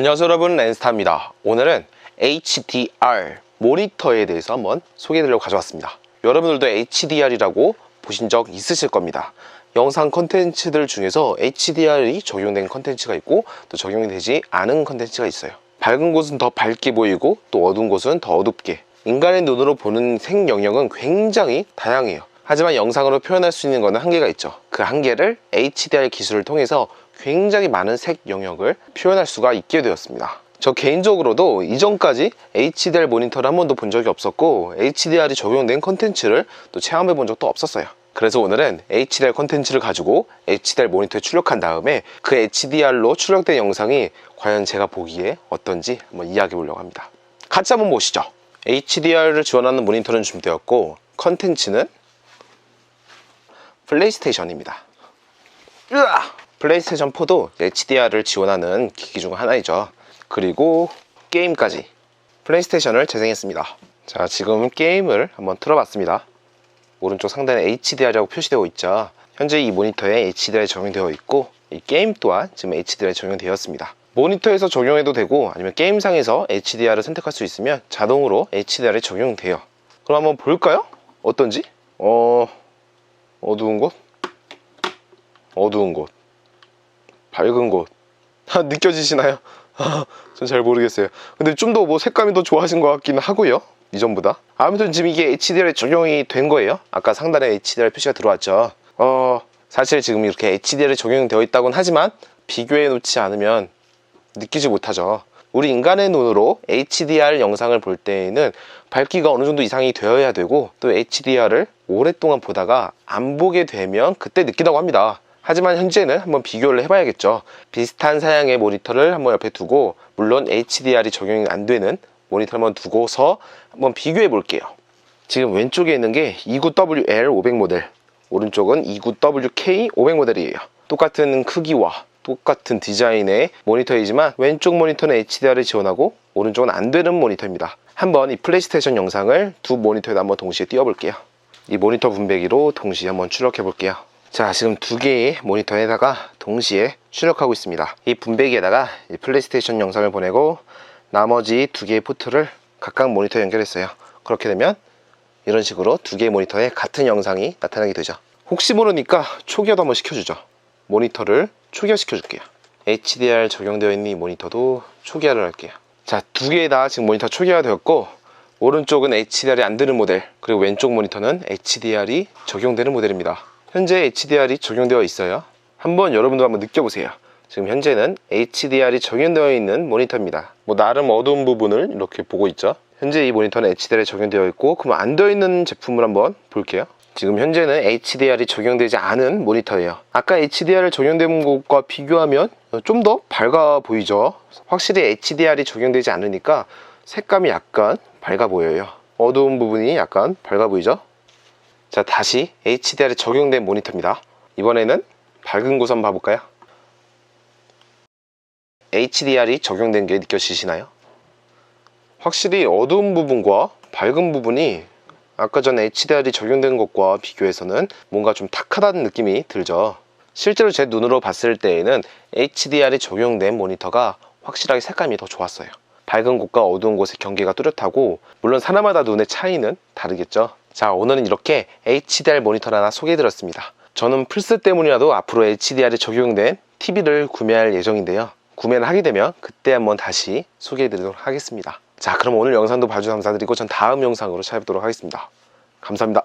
안녕하세요 여러분. 렌스타입니다. 오늘은 HDR 모니터에 대해서 한번 소개해 드리려고 가져왔습니다. 여러분들도 HDR이라고 보신 적 있으실 겁니다. 영상 컨텐츠들 중에서 HDR이 적용된 컨텐츠가 있고 또 적용이 되지 않은 컨텐츠가 있어요. 밝은 곳은 더 밝게 보이고 또 어두운 곳은 더 어둡게. 인간의 눈으로 보는 색 영역은 굉장히 다양해요. 하지만 영상으로 표현할 수 있는 것은 한계가 있죠. 그 한계를 HDR 기술을 통해서 굉장히 많은 색 영역을 표현할 수가 있게 되었습니다. 저 개인적으로도 이전까지 HDR 모니터를 한 번도 본 적이 없었고 HDR이 적용된 컨텐츠를 또 체험해 본 적도 없었어요. 그래서 오늘은 HDR 컨텐츠를 가지고 HDR 모니터에 출력한 다음에 그 HDR로 출력된 영상이 과연 제가 보기에 어떤지 한번 이야기해 보려고 합니다. 같이 한번 보시죠. HDR을 지원하는 모니터는 준비되었고 컨텐츠는 플레이스테이션입니다. 으아! 플레이스테이션 4도 HDR을 지원하는 기기 중 하나이죠. 그리고 게임까지 플레이스테이션을 재생했습니다. 자 지금 게임을 한번 틀어봤습니다. 오른쪽 상단에 HDR이라고 표시되어 있죠. 현재 이 모니터에 HDR이 적용되어 있고 이 게임 또한 지금 HDR이 적용되었습니다. 모니터에서 적용해도 되고 아니면 게임상에서 HDR을 선택할 수 있으면 자동으로 HDR이 적용돼요. 그럼 한번 볼까요? 어떤지? 어... 어두운 곳? 어두운 곳 밝은 곳. 느껴지시나요? 전 잘 모르겠어요. 근데 좀 더 뭐 색감이 더 좋아진 것 같기는 하고요 이전보다. 아무튼 지금 이게 HDR에 적용이 된 거예요. 아까 상단에 HDR 표시가 들어왔죠. 어 사실 지금 이렇게 HDR에 적용되어 있다곤 하지만 비교해 놓지 않으면 느끼지 못하죠. 우리 인간의 눈으로 HDR 영상을 볼 때에는 밝기가 어느 정도 이상이 되어야 되고 또 HDR을 오랫동안 보다가 안 보게 되면 그때 느낀다고 합니다 하지만 현재는 한번 비교를 해봐야겠죠. 비슷한 사양의 모니터를 한번 옆에 두고 물론 HDR이 적용이 안 되는 모니터 한번 두고서 한번 비교해 볼게요. 지금 왼쪽에 있는 게 29WL500 모델 오른쪽은 29WK500 모델이에요. 똑같은 크기와 똑같은 디자인의 모니터이지만 왼쪽 모니터는 HDR을 지원하고 오른쪽은 안 되는 모니터입니다. 한번 이 플레이스테이션 영상을 두 모니터에다 한번 동시에 띄워볼게요. 이 모니터 분배기로 동시에 한번 출력해 볼게요 자 지금 두 개의 모니터에다가 동시에 출력하고 있습니다. 이 분배기에다가 이 플레이스테이션 영상을 보내고 나머지 두 개의 포트를 각각 모니터에 연결했어요. 그렇게 되면 이런 식으로 두 개의 모니터에 같은 영상이 나타나게 되죠. 혹시 모르니까 초기화도 한번 시켜주죠. 모니터를 초기화 시켜 줄게요. HDR 적용되어 있는 이 모니터도 초기화를 할게요. 자 두 개 다 지금 모니터 초기화 되었고 오른쪽은 HDR이 안 되는 모델 그리고 왼쪽 모니터는 HDR이 적용되는 모델입니다 현재 HDR이 적용되어 있어요. 한번 여러분도 한번 느껴보세요. 지금 현재는 HDR이 적용되어 있는 모니터입니다. 뭐 나름 어두운 부분을 이렇게 보고 있죠? 현재 이 모니터는 HDR에 적용되어 있고 그럼 안 되어 있는 제품을 한번 볼게요. 지금 현재는 HDR이 적용되지 않은 모니터예요. 아까 HDR 적용된 것과 비교하면 좀 더 밝아 보이죠? 확실히 HDR이 적용되지 않으니까 색감이 약간 밝아 보여요. 어두운 부분이 약간 밝아 보이죠 자 다시 HDR에 적용된 모니터입니다. 이번에는 밝은 곳 한번 봐볼까요? HDR이 적용된 게 느껴지시나요? 확실히 어두운 부분과 밝은 부분이 아까 전에 HDR이 적용된 것과 비교해서는 뭔가 좀 탁하다는 느낌이 들죠. 실제로 제 눈으로 봤을 때에는 HDR이 적용된 모니터가 확실하게 색감이 더 좋았어요. 밝은 곳과 어두운 곳의 경계가 뚜렷하고 물론 사람마다 눈의 차이는 다르겠죠 자 오늘은 이렇게 HDR 모니터를 하나 소개해 드렸습니다. 저는 플스 때문이라도 앞으로 HDR이 적용된 TV를 구매할 예정인데요. 구매를 하게 되면 그때 한번 다시 소개해 드리도록 하겠습니다. 자 그럼 오늘 영상도 봐주셔서 감사드리고 전 다음 영상으로 찾아뵙도록 하겠습니다. 감사합니다